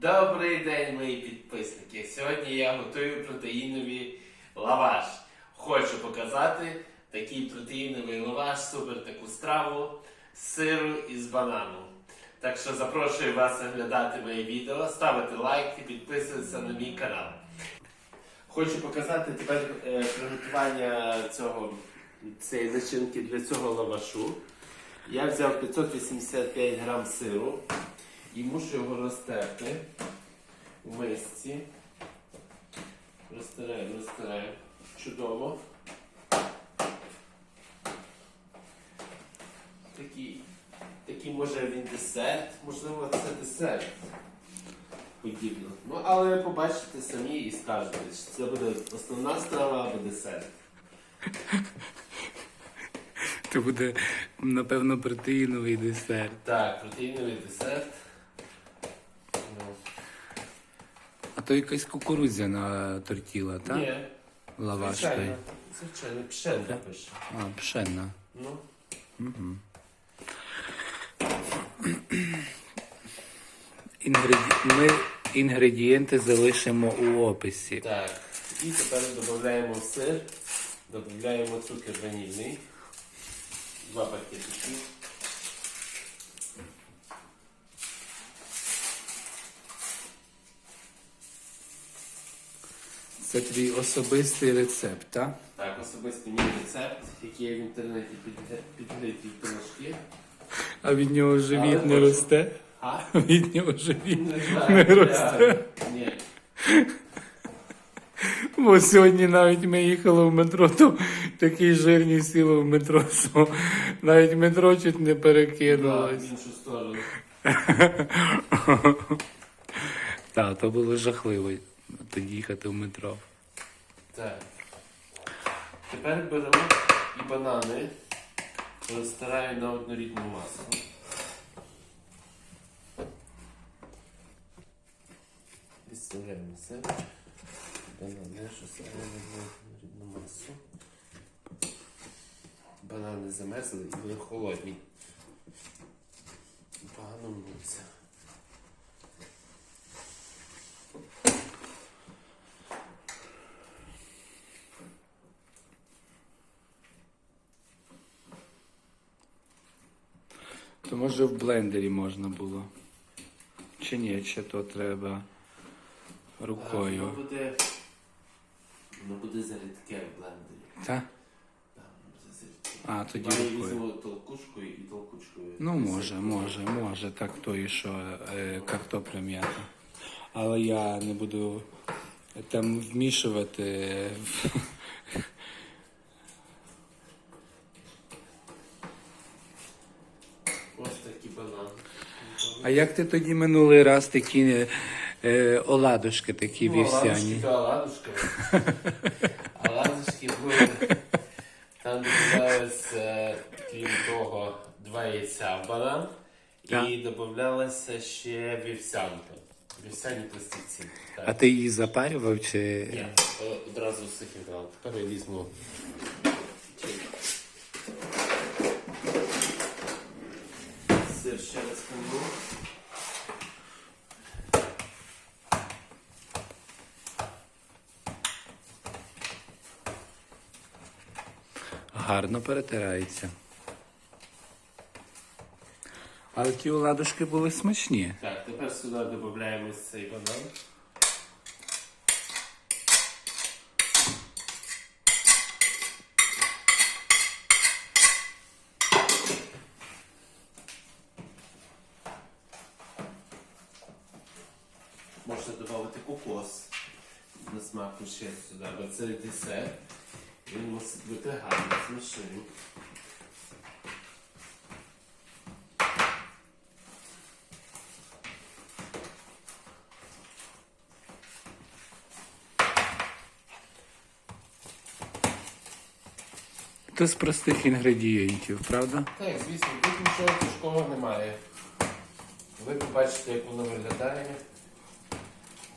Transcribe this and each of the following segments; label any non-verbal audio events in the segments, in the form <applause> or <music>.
Добрий день, мої підписники. Сьогодні я готую протеїновий лаваш. Хочу показати такий протеїновий лаваш, супер таку страву з сиру і з банану. Так що запрошую вас оглядати моє відео, ставити лайк і підписуватися на мій канал. Хочу показати тепер е, приготування цього цієї начинки для цього лавашу. Я взяв 585 грам сиру і мушу його розтерти в мисці. Розтираю, розтираю. Чудово. Такий, такий може він десерт, можливо, це десерт. Подібно. Ну, але побачите самі і скажете, чи це буде основна страва або десерт. <laughs> Це буде, напевно, протеїновий десерт. Так, протеїновий десерт. Ну, А то якась кукурудзяна тортіла, так? Ні, Лаваш той. звичайно, звичайно, пшенка пише. А, пшенна. Ну, Інгреді... Ми інгредієнти залишимо у описі. так. І тепер додаємо сир, додаємо цукор ванільний. Два пакетики. Це твій особистий рецепт, так? Так, особистий мій рецепт, який я в інтернеті підглядів трошки. А від нього живіт Але не хочу. росте? А? <laughs> Від нього живіт Не росте. Ні. <laughs> Бо сьогодні навіть ми їхали в метро, то такий жирний сіло в метро, що навіть метро чуть не Да, перекинулось. в іншу сторону. <laughs> Так, то було жахливо тоді їхати в метро. Так. Тепер беремо і банани, розтираю на однорідну масу. Відставляємо це. Банани розтираємо на однорідну масу. Банани замерзли і вони холодні. Погано мнуться. То в блендері можна було. Чи ні, чи то треба Воно рукою. буде, воно буде зарідке в блендері. Так? Так, воно буде зарідке. А, тоді Маю рукою. візьму толкушкою і толкучкою. Ну, може, може, може, так то і що е, картопля м'ята. Але я не буду там вмішувати. в- Ось такий банан. А як ти тоді минулий раз такі е, оладушки такі Ну, вівсяні? оладушки, то оладушки. <laughs> Оладушки були. Там додавалося, крім того, два яйця в банан. Так. І додавалася ще вівсянка. Вівсяні пластівці. Так. А ти її запарював чи. Ні, одразу сухим брав. Тепер я візьму. Сир ще раз кладу. Гарно перетирається. Але ті оладушки були смачні. Так, тепер сюди додаємо цей банан. Можна додати кокос на смаку ще сюди, бо це десерт. Він мусить бути гарний, смачний. То з простих інгредієнтів, правда? Так, звісно, тут нічого тяжкого немає. Ви побачите, як воно виглядає.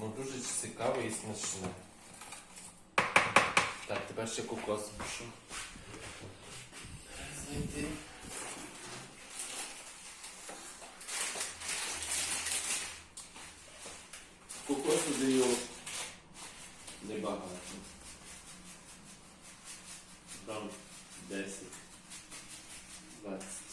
Ну, дуже цікаво і смачне. Так, тепер ще кокос мушу. Знайти. Кокосу даю небагато. Там 10. 20.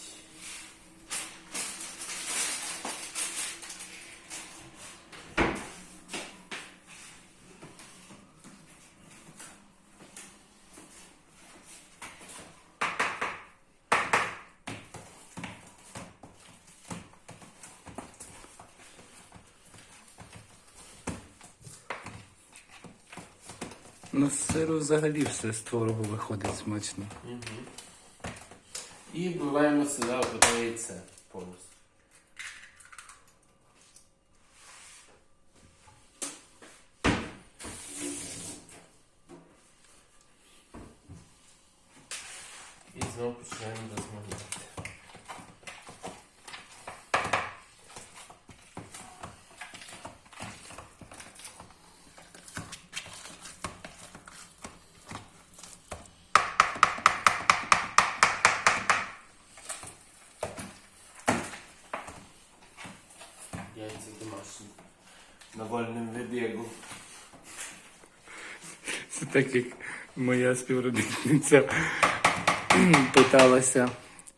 З сиру взагалі все з творогу виходить смачно. І вбиваємо сюди одне повністю. І знову починаємо розмовляти. Яйця домашні. На вольному вибігу. Це так як моя співробітниця питалася,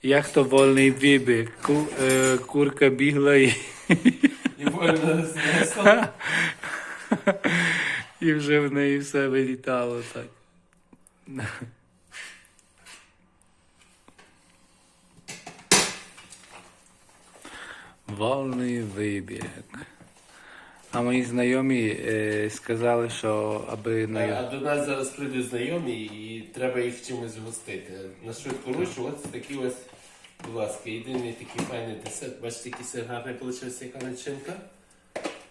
як то вольний вибіг. Ку, е, курка бігла і, І вольно і вже в неї все вилітало так. Вольний вибіг. А мої знайомі е, сказали, що аби А на до нас зараз прийдуть знайомі і треба їх чимось гостити. На швидку рушу, ось такі ось, будь ласка, єдиний такий файний десерт. Бачите, який все гарний вийшов, яка начинка.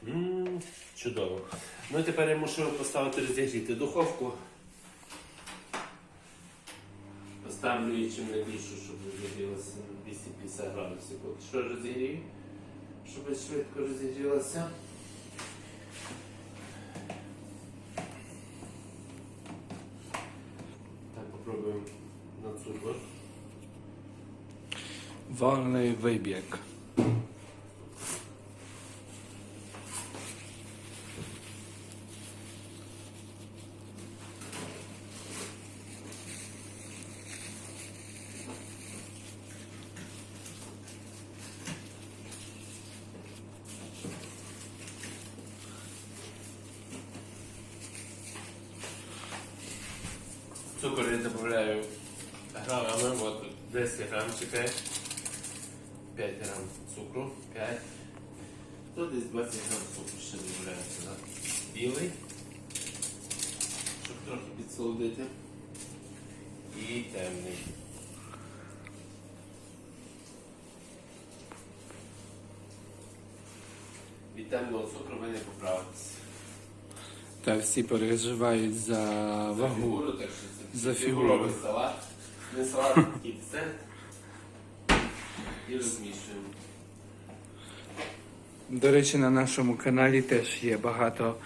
Ммм, чудово. Ну і тепер я мушу поставити розігріти духовку. Поставлю її чим найбільше, щоб розігрілося 250 градусів. Що розігрію, щоб швидко розігрілося. Так, попробуємо на цукор. Вольний вибіг. Цукор я добавляю грамами, вот 10 грам чекай. 5 грам цукру, 5. То десь 20 грам цукру ще добавляю сюди. Білий, щоб трохи підсолодити. І темний. Від темного цукру ви не поправитесь. Та всі переживають за За фігуру, фігуровий салат. Не салат, а такий десерт. І. До речі, на нашому каналі теж є багато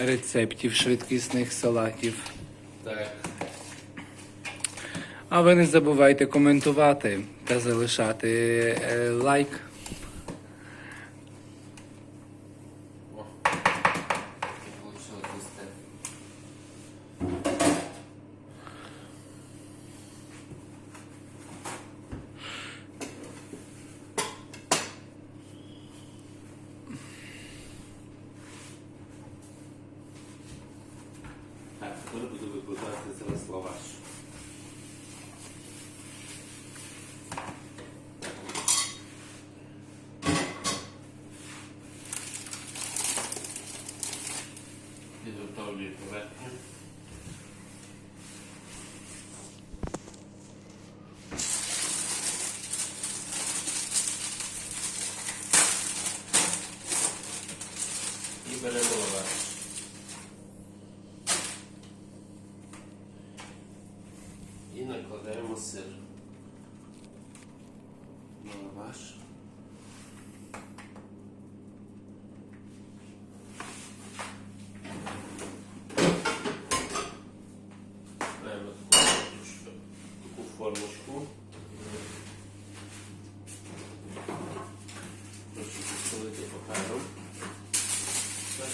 рецептів швидкісних салатів. Так. А ви не забувайте коментувати та залишати е, лайк. О, таке вийшло десерт. Так, тепер буду викладати зараз лаваш. Підготовлюю поверхню. І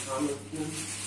あの、う。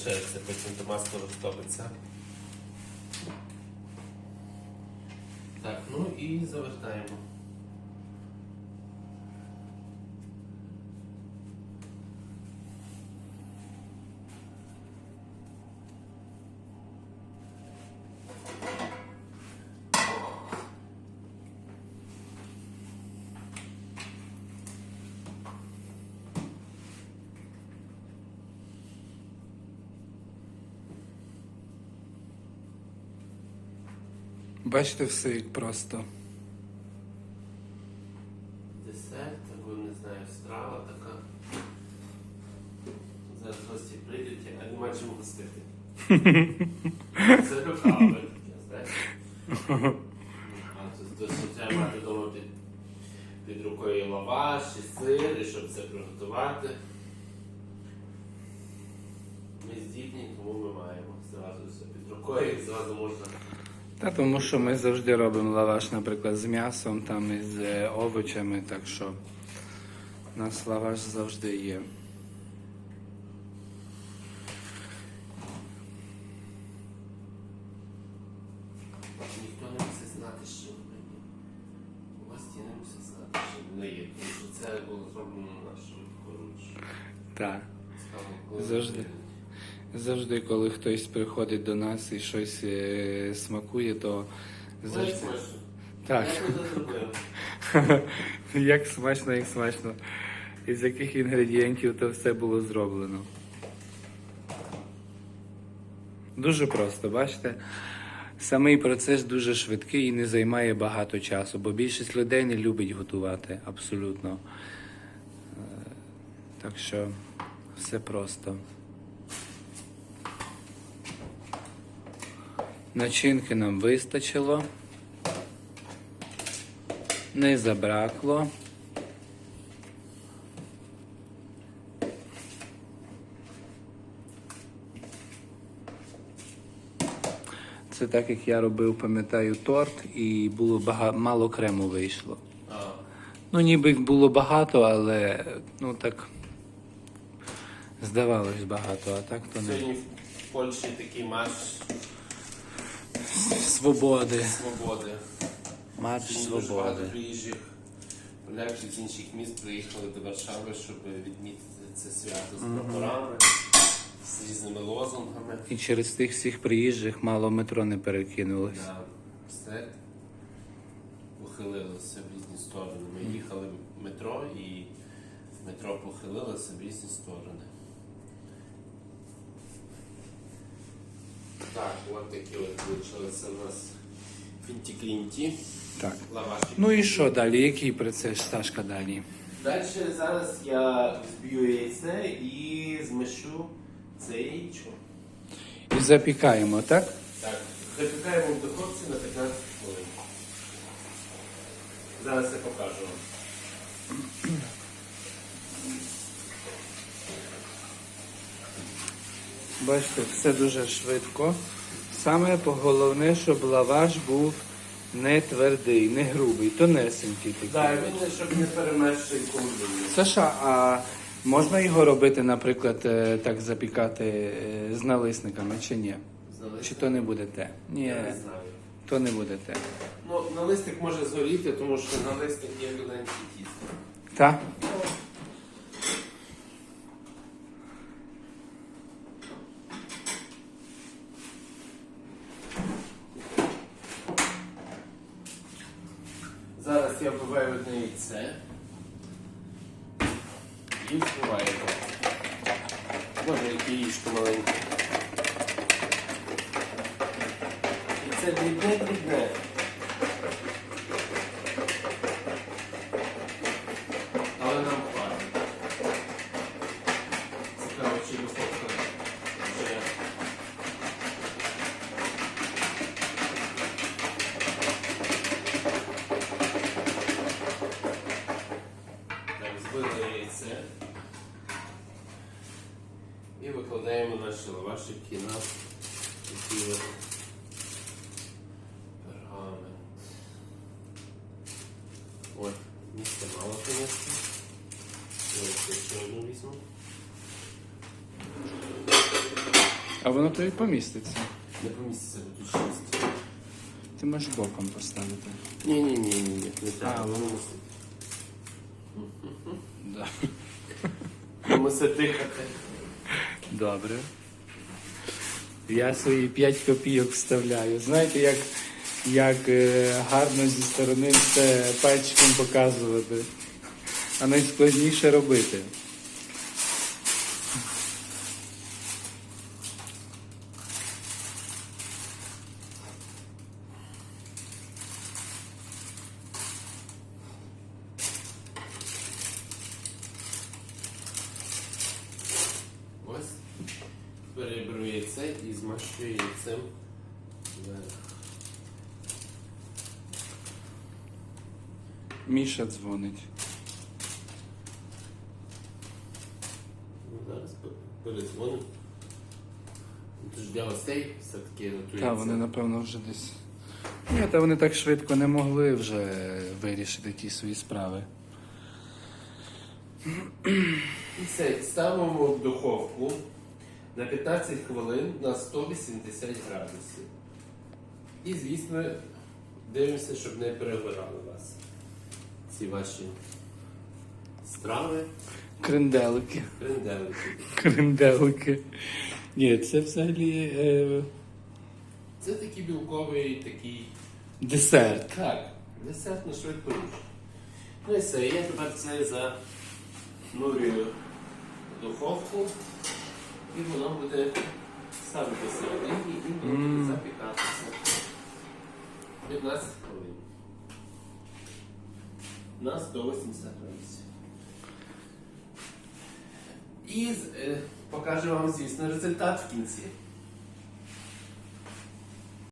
Собі потім то розтопиться. Так, ну і завертаємо. Бачите, все як просто. Десерт, або не знаю, страва така. Зараз гості прийдуть, а нема чим гостити. Це руками, знаєш. Треба мати вдома під, під рукою і лаваш, і сир, і щоб це приготувати. Ми здібні, тому ми маємо зразу все під рукою і зразу можна. Та тому що ми завжди робимо лаваш, наприклад, з м'ясом, там із е, овочами, так що у нас лаваш завжди є. Ніхто не мусить знати, що в мені. Гості не мусять знати, що в мене є. Тому що це було зроблено на швидко. Так. Завжди. Завжди, коли хтось приходить до нас і щось е, смакує, то завжди. Так. <laughs> Як смачно, як смачно. Із яких інгредієнтів то все було зроблено. Дуже просто, бачите? Самий процес дуже швидкий і не займає багато часу, бо більшість людей не любить готувати абсолютно. Е, Так що все просто. Начинки нам вистачило. Не забракло. Це так, як я робив, пам'ятаю, торт, і було бага... мало крему вийшло. А, Ну, ніби було багато, але ну так здавалось багато, а так то не. Сьогодні в Польщі такий марш Свободи. свободи. Марш Сьогодні дуже багато свободи. приїжджих поляків з інших міст приїхали до Варшави, щоб відмітити це свято з прапорами, з різними лозунгами. І через тих всіх приїжджих мало метро не перекинулось. Да, все похилилося в різні сторони. Ми їхали в метро і метро похилилося в різні сторони. Так, от такі от вийшлися у нас фінті-клінті, Так. лаваші. Ну і що далі? Який процес, Сашка, далі? Далі зараз я зб'ю яйце і змішу це яєчко. І запікаємо, так? Так, запікаємо в духовці на 15 хвилин. Зараз я покажу вам. Бачите, все дуже швидко. Саме головне, щоб лаваш був не твердий, не грубий, тонесенький такий. Так, він щоб не перемерший колбину. Саша, а можна його робити, наприклад, е, так запікати е, з налисниками чи ні? Чи то не буде те? Ні, Я не знаю. то не буде те. Ну, налистик може згоріти, тому що налистик є біленький тісто. Так? Зараз я вбиваю одне яйце і вбиваю його. Може, яке яєчко маленьке. Це дрібне дрібне. Але нам хватить. Цікаво, чи духовка вже Так, збили яйце. І викладаємо наші лавашики на такий от пергамент. Ой, місця мало, звісно. Я ще одну візьму. А воно тобі поміститься. Не поміститься, бо тут шість. Ти можеш боком поставити. Ні, ні, ні, не треба. А, воно мусить. Да. Мусить дихати. Добре. Я свої 5 копійок вставляю. Знаєте, як, як е, гарно зі сторони це пальчиком показувати. А найскладніше робити. Ось. Тепер я беру яйце і змащую яйцем вверх. Міша дзвонить. Ну, зараз пе- передзвонимо. Ну, Тож для гостей все-таки готується. Та вони, напевно, вже десь. Ні, та вони так швидко не могли вже вирішити ті свої справи. І все, ставимо в духовку на 15 хвилин на 180 градусів. І, звісно, дивимося, щоб не перегорали вас ці ваші страви, Кренделики. кренделики. Кренделики. Ні, це взагалі е, Це такий білковий такий десерт. Так, десерт на швидку річ. Ну і все, я тепер це занурюю в духовку і воно буде ставити середині і буде Мм. запікатися. 15 хвилин. На 180 градусів. І е, покажу вам, звісно, результат в кінці.